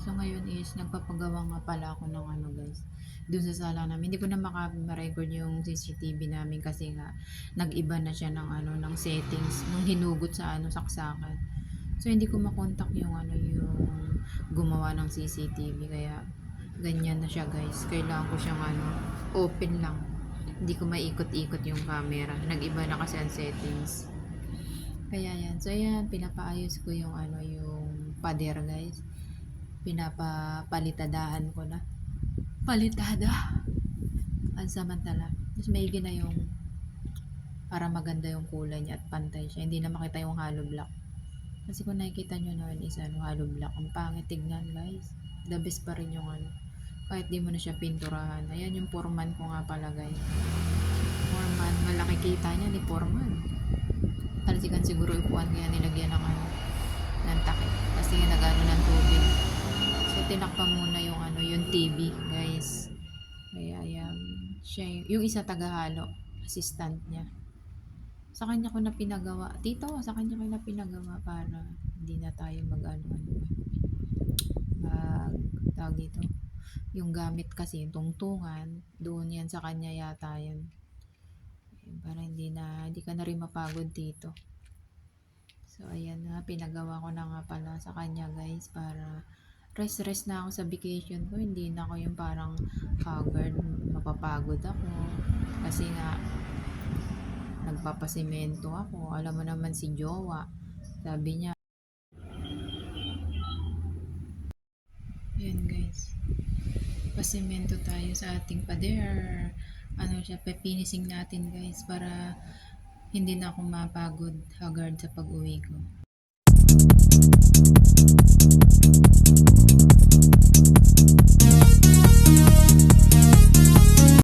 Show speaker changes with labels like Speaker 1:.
Speaker 1: So ngayon is nagpapagawa nga pala ako ng ano guys. Doon sa sala namin. Hindi ko na maka-record yung CCTV namin kasi nga nag-iba na siya ng ano ng settings nung hinugot sa ano saksakan. So hindi ko makontak yung ano yung gumawa ng CCTV kaya ganyan na siya guys. Kailangan ko siyang ano open lang. Hindi ko maikot-ikot yung camera. Nag-iba na kasi ang settings. Kaya yan. So yan, pinapaayos ko yung ano yung pader guys. Pinapapalitadahan ko na. Palitada. Pansamantala. Tapos maigi na yung para maganda yung kulay niya at pantay siya. Hindi na makita yung hollow block. Kasi kung nakikita nyo noon is ano, hollow block. Ang pangit tignan guys. The best pa rin yung ano. Kahit di mo na siya pinturahan. Ayan yung foreman ko nga pala guys. Foreman. Malaki kita niya ni foreman talsikan siguro upuan kaya nilagyan ng ano ng takip kasi nagano ng tubig so tinakpan muna yung ano yung TV guys. Kaya yan siya yung, yung isa tagahalo assistant niya. Sa kanya ko na pinagawa. Tito sa kanya ko na pinagawa para hindi na tayo mag ano ano mag tawag dito. Yung gamit kasi yung tungtungan doon yan sa kanya yata yan. Para hindi na hindi ka na rin mapagod dito so ayan na pinagawa ko na nga pala sa kanya guys para rest-rest na ako sa vacation ko. Hindi na ako yung parang haggard, mapapagod ako. Kasi nga, nagpapasimento ako. Alam mo naman si Jowa, sabi niya. Ayan guys, pasimento tayo sa ating pader. Ano siya, pepinishing natin guys para hindi na ako mapagod haggard sa pag-uwi ko. Thank you.